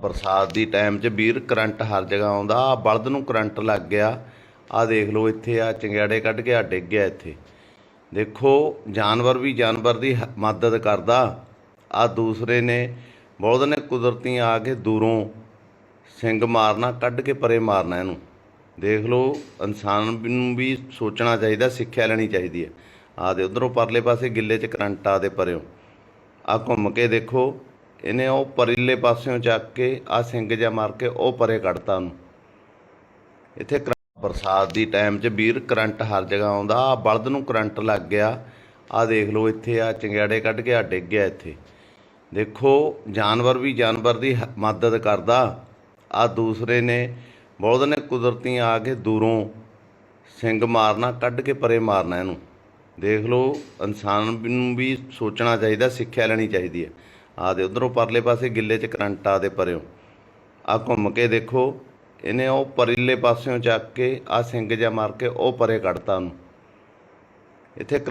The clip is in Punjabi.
ਬਰਸਾਤ ਦੀ ਟਾਈਮ 'ਚ ਵੀਰ ਕਰੰਟ ਹਰ ਜਗ੍ਹਾ ਆਉਂਦਾ। ਆ ਬਲਦ ਨੂੰ ਕਰੰਟ ਲੱਗ ਗਿਆ। ਆ ਦੇਖ ਲਓ ਇੱਥੇ ਆ ਚੰਗਿਆੜੇ ਕੱਢ ਕੇ ਆ ਡਿੱਗ ਗਿਆ ਇੱਥੇ। ਦੇਖੋ, ਜਾਨਵਰ ਵੀ ਜਾਨਵਰ ਦੀ ਮਦਦ ਕਰਦਾ। ਆ ਦੂਸਰੇ ਨੇ, ਬਲਦ ਨੇ ਕੁਦਰਤੀ ਆ ਕੇ ਦੂਰੋਂ ਸਿੰਗ ਮਾਰਨਾ, ਕੱਢ ਕੇ ਪਰੇ ਮਾਰਨਾ ਇਹਨੂੰ। ਦੇਖ ਲਓ, ਇਨਸਾਨ ਨੂੰ ਵੀ ਸੋਚਣਾ ਚਾਹੀਦਾ, ਸਿੱਖਿਆ ਲੈਣੀ ਚਾਹੀਦੀ ਹੈ। ਆ ਦੇ ਉਧਰੋਂ ਪਰਲੇ ਪਾਸੇ ਗਿੱਲੇ 'ਚ ਕਰੰਟ ਆ ਦੇ ਪਰਿਓ। ਆ ਘੁੰਮ ਕੇ ਦੇਖੋ। ਇਹਨੇ ਉਹ ਪਰਲੇ ਪਾਸਿਓਂ ਚੱਕ ਕੇ ਆ ਸਿੰਗ ਜਿਹਾ ਮਾਰ ਕੇ ਉਹ ਪਰੇ ਕੱਢਤਾ ਉਹਨੂੰ। ਇੱਥੇ ਕਰ- ਬਰਸਾਤ ਦੀ ਟਾਈਮ 'ਚ ਵੀਰ ਕਰੰਟ ਹਰ ਜਗ੍ਹਾ ਆਉਂਦਾ। ਆ ਬਲਦ ਨੂੰ ਕਰੰਟ ਲੱਗ ਗਿਆ। ਆ ਦੇਖ ਲਓ ਇੱਥੇ ਆ ਚੰਗਿਆੜੇ ਕੱਢ ਕੇ ਆ ਡਿੱਗ ਗਿਆ ਇੱਥੇ। ਦੇਖੋ, ਜਾਨਵਰ ਵੀ ਜਾਨਵਰ ਦੀ ਮਦਦ ਕਰਦਾ। ਆ ਦੂਸਰੇ ਨੇ ਬਲਦ ਨੇ ਕੁਦਰਤੀ ਆ ਕੇ ਦੂਰੋਂ ਸਿੰਗ ਮਾਰਨਾ, ਕੱਢ ਕੇ ਪਰੇ ਮਾਰਨਾ ਇਹਨੂੰ। ਦੇਖ ਲਓ, ਇਨਸਾਨ ਨੂੰ ਵੀ ਸੋਚਣਾ ਚਾਹੀਦਾ, ਸਿੱਖਿਆ ਲੈਣੀ ਚਾਹੀਦੀ ਹੈ। ਆ ਦੇ ਉਧਰੋਂ ਪਰਲੇ ਪਾਸੇ ਗਿੱਲੇ 'ਚ ਕਰੰਟ ਆ ਦੇ ਪਰਿਓ। ਆ ਘੁੰਮ ਕੇ ਦੇਖੋ, ਇਹਨੇ ਉਹ ਪਰਲੇ ਪਾਸਿਓਂ ਚੱਕ ਕੇ ਆ ਸਿੰਗ ਜਿਹਾ ਮਾਰ ਕੇ ਉਹ ਪਰੇ ਕੱਢਤਾ ਉਹਨੂੰ। ਇੱਥੇ ਕਰ-